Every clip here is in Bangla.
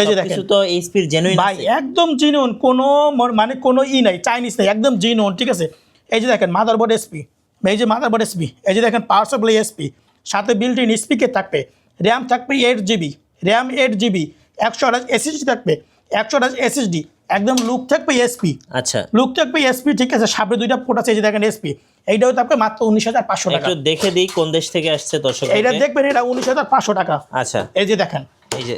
এই যে দেখেন তো এইচপির জেনুইন ভাই একদম জিনুন কোনো মানে কোনো ই নাই চাইনিজ নাই একদম জিনুন ঠিক আছে? এই যে দেখেন মাদারবোর্ড এসপি এই যে মাদারবোর্ড এসপি এই যে দেখেন পাওয়ার সাপ্লাই এসপি সাথে বিল্ট ইন স্পিকে থাকবে র্যাম থাকবে eight GB RAM eight GB একশো আঠাশ এসএসডি থাকবে একশো আঠাশ এসএসডি একদম লুক থাকবে এসপি আচ্ছা। লুক থাকবে এসপি ঠিক আছে? সামনে দুইটা পোর্ট আছে এই যে দেখেন এসপি এইটাও থাকবে মাত্র উনিশ হাজার পাঁচশো টাকা। দেখে দিই কোন দেশ থেকে আসছে দর্শক এইটা দেখবেন এটা উনিশ হাজার পাঁচশো টাকা। আচ্ছা। এই যে দেখেন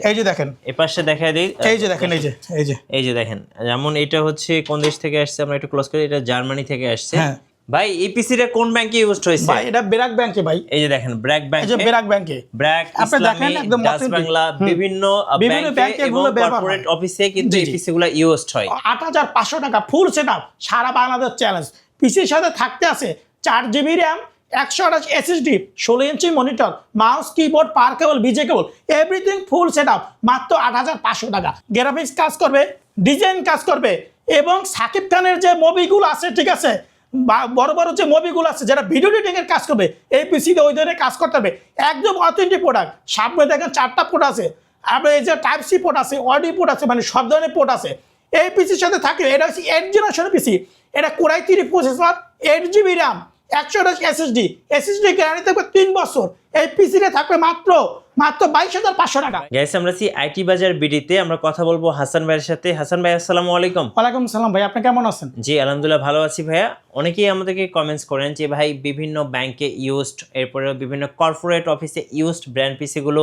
এই যে দেখেন। এ পাশে দেখা দিই এই যে দেখেন এই যে এই যে। এই যে দেখেন যেমন এটা হচ্ছে কোন দেশ থেকে আসছে আমরা একটু ক্লোজ করি এটা জার্মানি থেকে আসছে। হ্যাঁ। ভাই এপিসিটা কোন ব্যাংকে ইউজ হয়েছে? ভাই এটা বেরাক ব্যাংকে ভাই। এই যে দেখেন ব্র্যাক এই যে ব্যাংক বেরাক ব্যাংকে ব্র্যাক আপনি দেখেন একদম ডাচ বাংলা বিভিন্ন বিভিন্ন ব্যাংকে ব্যাংকে এবং কর্পোরেট অফিসে কিন্তু। এপিসি গুলো ইউজড হয়। আট হাজার পাঁচশো টাকা ফুল সেট আপ সারা বাংলাদেশ চ্যালেঞ্জ পিসির সাথে থাকতে আছে চার জিবি র্যাম একশো আঠাশ এসএসডি ষোলো ইঞ্চি monitor mouse keyboard power cable বিজে cable everything full set up মাত্র আট হাজার পাঁচশো টাকা। গ্রাফিক্স কাজ করবে ডিজাইন কাজ করবে, এবং সাকিব খানের যে মুভিগুলো আছে, ঠিক আছে বড় বড় যে মুভিগুলো আছে, যারা ভিডিও এডিটিং এর কাজ করবে, এই পিসিতে ওই ধরনের কাজ করতে হবে। একদম অথেন্টিক প্রোডাক্ট সামনে দেখেন চারটা পোর্ট আছে আপনার এই যে টাইপ সি পোর্ট আছে অডি পোর্ট আছে মানে সব ধরনের পোর্ট আছে। এই পিসির সাথে থাকে এটা হচ্ছে এইট জেনারেশনের পিসি এটা core i three processor eight GB RAM একশো আঠাশ এসএসডি এসএসডি গ্যারান্টি থাকবে তিন বছর। এই পিসিতে থাকবে মাত্র মাত্র বাইশ হাজার পাঁচশো টাকা। গ্যাস আমরা আছি আইটি বাজার বিডিতে আমরা কথা বলব হাসান ভাইয়ের সাথে। হাসান ভাই আসসালামু আলাইকুম। ওয়ালাইকুম সালাম ভাই আপনি কেমন আছেন? জি আলহামদুলিল্লাহ ভালো আছি ভাইয়া। অনেকেই আমাদেরকে কমেন্টস করেন যে ভাই বিভিন্ন ব্যাংকে ইউজড এরপরে বিভিন্ন কর্পোরেট অফিসে ইউজড ব্র্যান্ড পিসিগুলো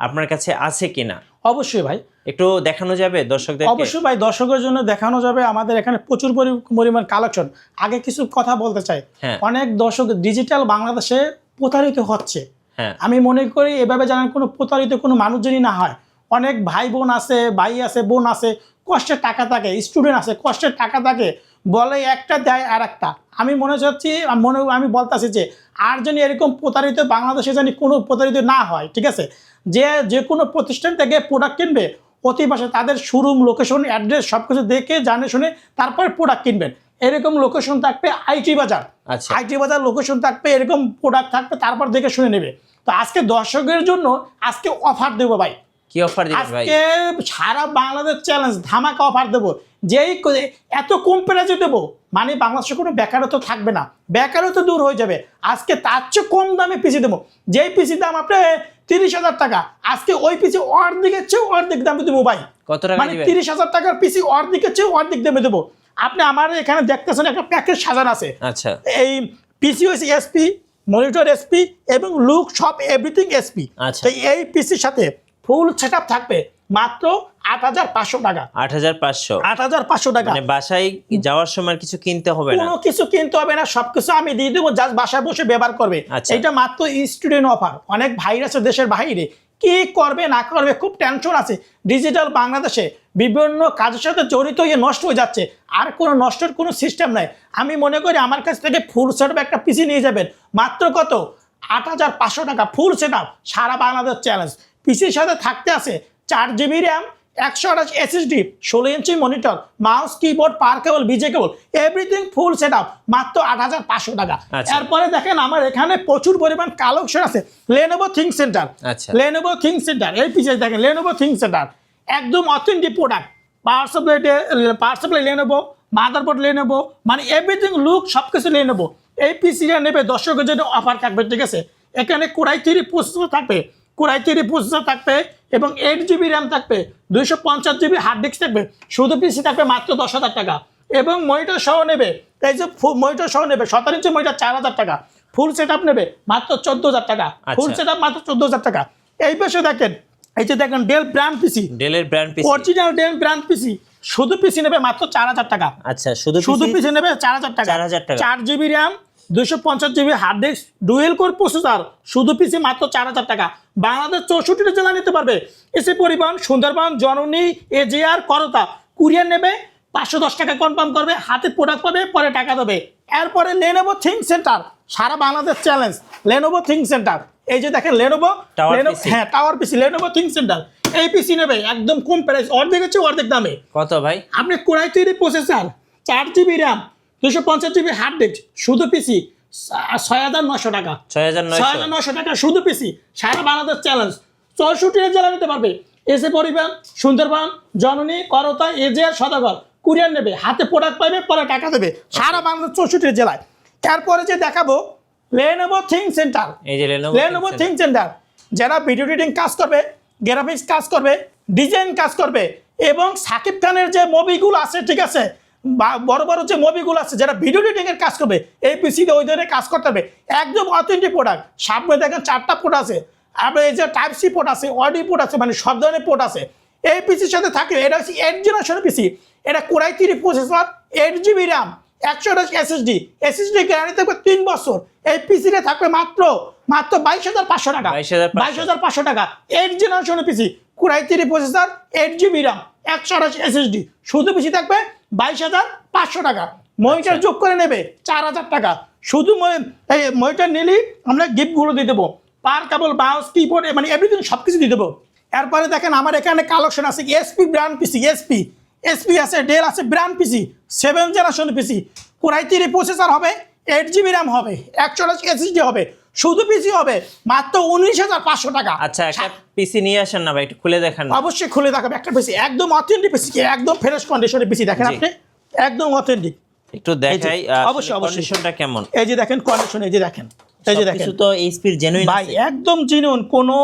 আপনার কাছে আছে কিনা? অবশ্যই ভাই। একটু দেখানো যাবে দর্শকদের অবশ্যই ভাই দর্শকের জন্য দেখানো যাবে। আমাদের এখানে প্রচুর পরিমাণ কালেকশন। আগে কিছু কথা বলতে চাই। হ্যাঁ। অনেক দর্শক ডিজিটাল বাংলাদেশে প্রতারিত হচ্ছে। হ্যাঁ। আমি মনে করি এভাবে যেন কোনো প্রতারিত কোনো মানুষজনই না হয় অনেক ভাই বোন আছে ভাই আছে বোন আছে কষ্টের টাকা থাকে স্টুডেন্ট আছে কষ্টের টাকা থাকে বলে একটা দেয় আর একটা। আমি মনে হচ্ছি মনে আমি বলতেছি যে আর যেন এরকম প্রতারিত বাংলাদেশে যেন কোনো প্রতারিত না হয় ঠিক আছে? যে যে কোনো প্রতিষ্ঠান থেকে প্রোডাক্ট কিনবে অতি পাশে তাদের শোরুম লোকেশন অ্যাড্রেস সব কিছু দেখে জানে শুনে তারপরে প্রোডাক্ট কিনবেন। এরকম লোকেশন থাকবে আইটি বাজার। আচ্ছা। আইটি বাজার লোকেশন থাকবে এরকম প্রোডাক্ট থাকবে তারপর দেখে শুনে নেবে। তো আজকে দর্শকের জন্য আজকে অফার দেবো ভাই। কি অফার দিবেন ভাই? আজকে সারা বাংলাদেশ চ্যালেঞ্জ ধামাকা অফার দেবো। যেই এত কম প্রাইজে দেবো মানে বাংলাদেশে কোনো বেকারত্ব থাকবে না। বেকারত্ব দূর হয়ে যাবে। আজকে তার চেয়ে কম দামে পিসি দেবো। যেই পিসি দাম আপনি তিরিশ হাজার টাকা। আজকে ওই পিসি অর্ধেকের চেয়ে অর্ধেক দামে দেবো ভাই। কত টাকা মানে তিরিশ হাজার টাকার পিসি অর্ধেকের চেয়ে অর্ধেক দামে দেবো। আপনি আমার এখানে দেখতেছেন একটা প্যাকেজ সাজান আছে। আচ্ছা। এই পিসি হয়েছে এসপি মনিটর এসপি এবং লুক সব এভরিথিং এসপি আচ্ছা। এই পিসির সাথে ফুল সেট থাকবে। মাত্র আট হাজার পাঁচশো টাকা। আট হাজার পাঁচশো। আট হাজার পাঁচশো টাকা। মানে বাসায় যাওয়ার সময় কিছু কিনতে হবে না? কোনো কিছু কিনতে হবে না সবকিছু আমি দিয়ে দেবো জাস্ট বাসায় বসে ব্যবহার করবে। আচ্ছা। এটা মাত্র স্টুডেন্ট অফার অনেক ভাইর আছে দেশের বাইরে। কি করবে না করবে খুব টেনশন আছে। ডিজিটাল বাংলাদেশে বিভিন্ন কাজের সাথে জড়িত হয়ে নষ্ট হয়ে যাচ্ছে। আর কোনো নষ্টের কোনো সিস্টেম নাই। আমি মনে করি আমার কাছ থেকে ফুল সেট একটা পিসি নিয়ে যাবেন। মাত্র কত? আট হাজার পাঁচশো টাকা ফুল সেট সারা বাংলাদেশ চ্যালেঞ্জ পিসির সাথে থাকতে আছে চার জিবি র্যাম একশো আঠাশ এসএসডি ষোলো ইঞ্চি monitor mouse keyboard power cable বিজে cable everything full set up মাত্র আট হাজার পাঁচশো টাকা। আচ্ছা। এরপরে দেখেন আমার এখানে প্রচুর পরিমাণ কালেকশন আছে। Lenovo Think Centre. Lenovo Think Centre এই পিছিয়ে দেখেন লেনোভো থিঙ্ক সেন্টার একদম authentic product power supply power supply Lenovo motherboard Lenovo মানে এভরিথিং লুক সব কিছু লেনোভো এই পিসিটা নেবে দর্শকের জন্য অফার থাকবে ঠিক আছে? এখানে কোরাই থ্রি প্রসেসর থাকবে। কোরাই থ্রি প্রসেসর থাকবে। এবং এইট জিবি র্যাম থাকবে দুইশো পঞ্চাশ জিবি হার্ড ডিস্ক থাকবে শুধু পিসি থাকবে মাত্র দশ হাজার টাকা। এবং মনিটর সহ নেবে এই যে মনিটর সহ নেবে সতেরো ইঞ্চি মনিটর চার হাজার টাকা। ফুল সেট নেবে মাত্র চোদ্দ হাজার টাকা। ফুল আচ্ছা। সেট মাত্র চোদ্দ হাজার টাকা। এই পাশে দেখেন এই যে দেখেন ডেল ব্র্যান্ড পিসি ডেলের brand PC original Dell brand PC শুধু পিসি নেবে মাত্র চার হাজার টাকা। আচ্ছা শুধু শুধু পিসি নেবে চার হাজার টাকা। 4,000 টাকা। চার জিবি র্যাম দুইশো পঞ্চাশ GB hard disk dual core processor শুধু পিসি মাত্র চার হাজার টাকা। বাংলাদেশ চৌষট্টিটা জেলা নিতে পারবে। এসে পরিবহন সুন্দরবন জননী এজিআর করতা। কুরিয়ার নেবে পাঁচশো দশ টাকা কনফার্ম করবে হাতে প্রোডাক্ট পাবে পরে টাকা দেবে। এরপরে লেনোভো থিঙ্ক সেন্টার সারা Bangladesh challenge Lenovo think centre এই যে দেখেন লেনোভো হ্যাঁ tower PC Lenovo think centre এই পিসি নেবে একদম কম প্রাইস অর্ধেক হচ্ছে অর্ধেক দামে। কত ভাই? আপনি কোরাই তৈরি প্রসেসর চার জিবি র্যাম দুশো পঞ্চাশ জিবি হার্ড ডিস্ক শুধু পিসি ছয় হাজার নশো টাকা। ছয় হাজার ছয় হাজার নশো টাকা শুধু পিসি সারা বাংলাদেশ চ্যালেঞ্জ চৌষট্টি জেলা নিতে পারবে এসে পরিবহন সুন্দরবন জননী করতা এজিআর সদাগর কুরিয়ার নেবে হাতে প্রোডাক্ট পাবে পরে টাকা দেবে সারা বাংলাদেশ চৌষট্টি জেলায়। তারপরে যে দেখাবো লেনোভো থিং সেন্টার এই যে লেনোভো লেনোভো থিং সেন্টার যারা ভিডিও এডিটিং কাজ করবে গ্রাফিক্স কাজ করবে ডিজাইন কাজ করবে এবং সাকিব খানের যে মুভিগুলো আছে ঠিক আছে বড় বড় যে মুভিগুলো আছে যারা ভিডিও এডিটিং এর কাজ করবে এই পিসিতে ওই ধরনের কাজ করতে হবে। একদম অথেন্টিক প্রোডাক্ট সামনে দেখেন চারটা পোর্ট আছে। আপনার এই যে টাইপ সি পোর্ট আছে অডি পোর্ট আছে মানে সব ধরনের পোর্ট আছে। এই পিসির সাথে থাকে এটা হচ্ছে এইট জেনারেশনের পিসি এটা core i three processor eight GB RAM একশো আঠাশ এসএসডি এসএসডি গ্যারান্টি থাকবে তিন বছর। এই পিসিতে থাকবে মাত্র মাত্র বাইশ হাজার পাঁচশো টাকা। 22,500 বাইশ হাজার পাঁচশো টাকা। এইট জেনারেশনের PC core i three processor eight GB RAM একশো আঠাশ এসএসডি শুধু পিসি থাকবে বাইশ হাজার পাঁচশো টাকা। মনিটর যোগ করে নেবে চার হাজার টাকা। শুধু এই মনিটর নিলেই আমরা গিফটগুলো দিয়ে দেবো। পার কেবল মাউস কিবোর্ড মানে এভরিথিং সব কিছু দিয়ে দেবো। এরপরে দেখেন আমার এখানে কালেকশন আছে HP brand PC HP HP আছে ডেল আছে brand PC seven generation PC core i three processor হবে এইট জিবি র্যাম হবে একশো আঠাশ এসএসডি হবে। শুধু পিসি হবে মাত্র উনিশ হাজার পাঁচশো টাকা। আচ্ছা একটা পিসি নিয়ে আসেন না ভাই একটু খুলে দেখেন। অবশ্যই খুলে দেখাবে একটা পিসি একদম অথেন্টিক পিসি একদম ফ্রেশ কন্ডিশনের পিসি দেখেন আপনি? একদম অথেন্টিক একটু দেখাই অবশ্যই, অবশ্যই। কন্ডিশনটা কেমন? এই যে দেখেন কন্ডিশন এই যে দেখেন এই যে দেখেন। কিছু তো এইচপির জেনুইন ভাই একদম জিনুন কোনো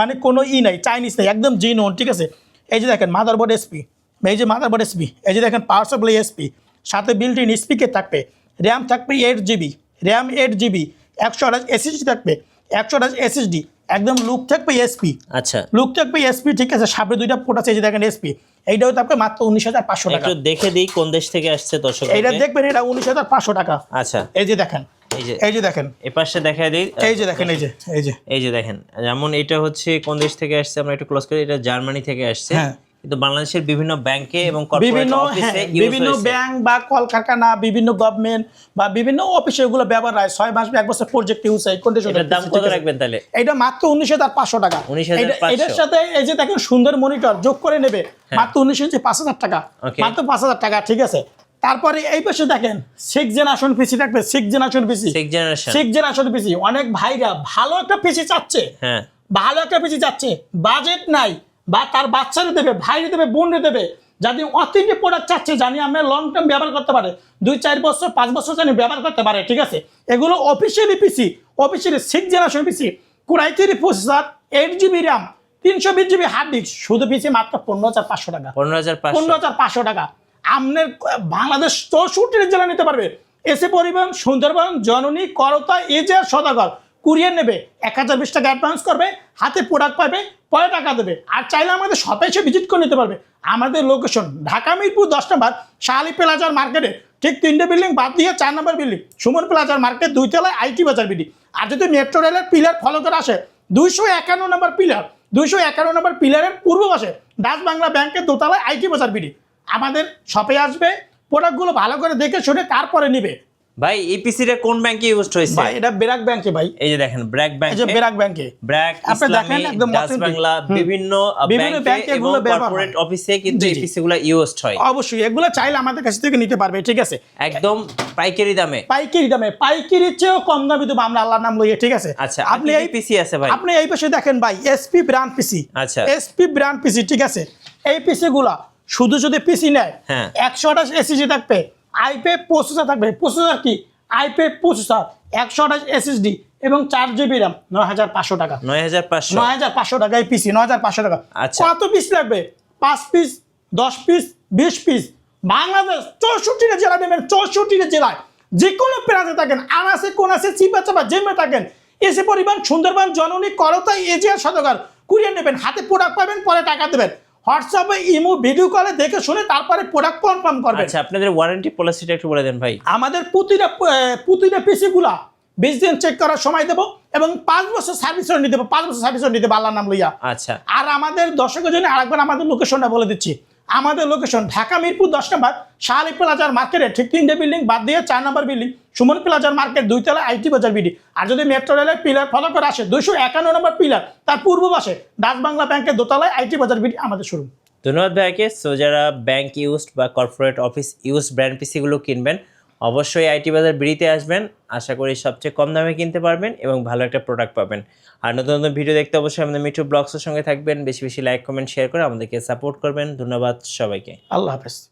মানে কোনো ই নাই চাইনিজ নাই একদম জিনুন ঠিক আছে? এই যে দেখেন মাদারবোর্ড এসপি এই যে মাদারবোর্ড এসপি এই যে দেখেন পাওয়ার সাপ্লাই এসপি সাথে বিল্ট ইন স্পিকার থাকবে র্যাম থাকবে eight GB RAM eight GB একশো আঠাশ এসএসডি থাকবে একশো আঠাশ এসএসডি একদম লুক থাকবে এসপি আচ্ছা। লুক থাকবে এসপি ঠিক আছে সামনে দুইটা পোর্ট আছে এই যে দেখেন এসপি এইটাও থাকবে মাত্র উনিশ হাজার পাঁচশো টাকা। দেখে দিই কোন দেশ থেকে আসছে দর্শক এইটা দেখবেন এটা উনিশ হাজার পাঁচশো টাকা। আচ্ছা। এই যে দেখেন এই যে। এই যে দেখেন। এপাশে দেখাই দিই এই যে দেখেন এই যে এই যে। এই যে দেখেন যেমন এটা হচ্ছে কোন দেশ থেকে আসছে আমরা একটু ক্লোজ করি এটা জার্মানি থেকে আসছে। হ্যাঁ। কিন্তু বাংলাদেশের বিভিন্ন ব্যাংকে এবং বিভিন্ন হ্যাঁ, বিভিন্ন ব্যাংক বা কলকারখানা বিভিন্ন গভর্নমেন্ট বা বিভিন্ন অফিসে এগুলো ব্যবহার হয়। ছয় মাস এক বছর প্রজেক্ট ইউজ হয় কন্ডিশন দাম কত রাখবেন তাহলে? এটা মাত্র উনিশ হাজার পাঁচশো টাকা। এটার সাথে এই যে দেখেন সুন্দর মনিটর যোগ করে নেবে মাত্র উনিশ ইঞ্চি পাঁচ হাজার টাকা। হ্যাঁ। মাত্র পাঁচ হাজার টাকা ঠিক আছে? তারপরে এই পাশে দেখেন সিক্স জেনারেশন পিসি থাকবে six generation PC six generation six generation PC অনেক ভাইরা ভালো একটা পিসি চাচ্ছে। হ্যাঁ। ভালো একটা পিসি যাচ্ছে বাজেট নাই। বা তার বাচ্চারে দেবে ভাইরে দেবে বোনরে দেবে যদি অথেন্টিক প্রোডাক্ট চাচ্ছে জানি আমরা লং টার্ম ব্যবহার করতে পারে দুই চার বছর পাঁচ বছর জানি ব্যবহার করতে পারে ঠিক আছে? এগুলো officially PC officially six generation PC core i three processor eight GB RAM তিনশো বিশ জিবি হার্ড ডিস্ক শুধু পিসি মাত্র পনেরো হাজার পাঁচশো টাকা। পনেরো হাজার পাঁচশো। পনেরো হাজার পাঁচশো টাকা। আপনার বাংলাদেশ চৌষট্টি জেলা নিতে পারবে। এসে পরিবহন সুন্দরবন জননী করতা এজের সদাগর। কুরিয়ার নেবে, এক হাজার বিশ টাকা অ্যাডভান্স করবে, হাতে প্রোডাক্ট পাবে, পরে টাকা দেবে। আর চাইলে আমাদের শপে এসে ভিজিট করে নিতে পারবে। আমাদের লোকেশন ঢাকা মিরপুর দশ নম্বর শাহালি প্লাজার মার্কেটে ঠিক তিনটে বিল্ডিং বাদ দিয়ে চার নম্বর বিল্ডিং সুমন প্লাজার মার্কেট দুই তলায় আইটি বাজার বিল্ডিং আর যদি মেট্রো রেলের পিলার ফলো করে আসে, দুইশো একান্ন নম্বর পিলার দুইশো একান্ন নম্বর পিলারের পূর্ব পাশে ডাচ বাংলা ব্যাংকের দোতলায় আইটি বাজার বিডি। আমাদের শপে আসবে প্রোডাক্টগুলো ভালো করে দেখে শুনে তারপরে নিবে। ভাই এই পিসিটা কোন ব্যাংকে ইউজ হয়েছে? ভাই এটা ব্র্যাক ব্যাংকে ভাই। এই যে দেখেন ব্র্যাক এই যে ব্যাংকে ব্র্যাক ব্যাংকে ব্র্যাক আপনি দেখেন একদম বাংলা বিভিন্ন বিভিন্ন ব্যাংকে ব্যাংকে এগুলো কর্পোরেট অফিসে কিন্তু জি, এই জি। পিসিগুলো ইউজড হয়। অবশ্যই এগুলো চাইলে আমাদের কাছ থেকে নিতে পারবে ঠিক আছে? একদম পাইকারি দামে। পাইকারি দামে পাইকারির চেয়েও কম দামে দেবো আমরা আল্লাহর নাম লইয়ে ঠিক আছে? আচ্ছা আপনি এই পিসি আছে ভাই? আপনি এই পাশে দেখেন ভাই এসপি ব্র্যান্ড পিসি আচ্ছা। এসপি ব্র্যান্ড পিসি ঠিক আছে? এই পিসি গুলা শুধু যদি পিসি নেয় হ্যাঁ। একশো আঠাশ এসএসডি থাকবে। আইপে প্রসেসর থাকবে। প্রসেসর কি? আইপে প্রসেসর একশো আঠাশ এসএসডি এবং চার জিবি র্যাম নয় হাজার পাঁচশো টাকা। নয় হাজার পাঁচশো। নয় হাজার পাঁচশো টাকা এই পিসি নয় হাজার পাঁচশো টাকা। আচ্ছা। কত পিস লাগবে? পাঁচ পিস দশ পিস বিশ পিস বাংলাদেশ চৌষট্টিটা জেলা নেবেন চৌষট্টিটা জেলায়। যে কোনো প্রান্তে থাকেন আনাসে কোনাসে চিপা চাপা জেমে থাকেন। এসে পরিমাণ সুন্দরবন জননী করতা এজিয়ার সদকার কুরিয়ার নেবেন হাতে প্রোডাক্ট পাবেন পরে টাকা দেবেন। হোয়াটসঅ্যাপে ইমো ভিডিও কলে দেখে শুনে তারপরে প্রোডাক্ট কনফার্ম করবে। আচ্ছা আপনাদের ওয়ারেন্টি পলিসিটা একটু বলে দেন ভাই। আমাদের প্রতিটা প্রতিটা পিসিগুলা বিশ দিন চেক করার সময় দেবো এবং পাঁচ বছর সার্ভিস নিতে দেবো পাঁচ বছর সার্ভিস নিতে দেবো আল্লাহ নাম লইয়া। আচ্ছা। আর আমাদের দর্শকের জন্য আরেকবার আমাদের লোকেশনটা বলে দিচ্ছি। আমাদের লোকেশন ঢাকা মিরপুর দশ নম্বর শাহালি প্লাজার মার্কেটে ঠিক তিনটে বিল্ডিং বাদ দিয়ে চার নম্বর বিল্ডিং সুমন প্লাজার মার্কেট দুইতলা আইটি বাজার বিডি। আর যদি মেট্রো রেলের পিলার ফলো করে আসে, দুইশো একান্ন নম্বর পিলার তার পূর্ব পাশে ডাচ বাংলা ব্যাংকের দোতলায় আইটি বাজার বিডি আমাদের শুরু ধন্যবাদ ভাইকে। সো যারা ব্যাংক ইউজ বা কর্পোরেট অফিস ইউজ ব্র্যান্ড পিসিগুলো কিনবেন অবশ্যই আইটি বাজার বিড়িতে আসবেন। আশা করি সবচেয়ে কম দামে কিনতে পারবেন এবং ভালো একটা প্রোডাক্ট পাবেন। আর নতুন নতুন ভিডিও দেখতে অবশ্যই আমাদের মিঠু ব্লগসের সঙ্গে থাকবেন। বেশি বেশি লাইক কমেন্ট শেয়ার করে আমাদেরকে সাপোর্ট করবেন। ধন্যবাদ সবাইকে। আল্লাহ হাফেজ।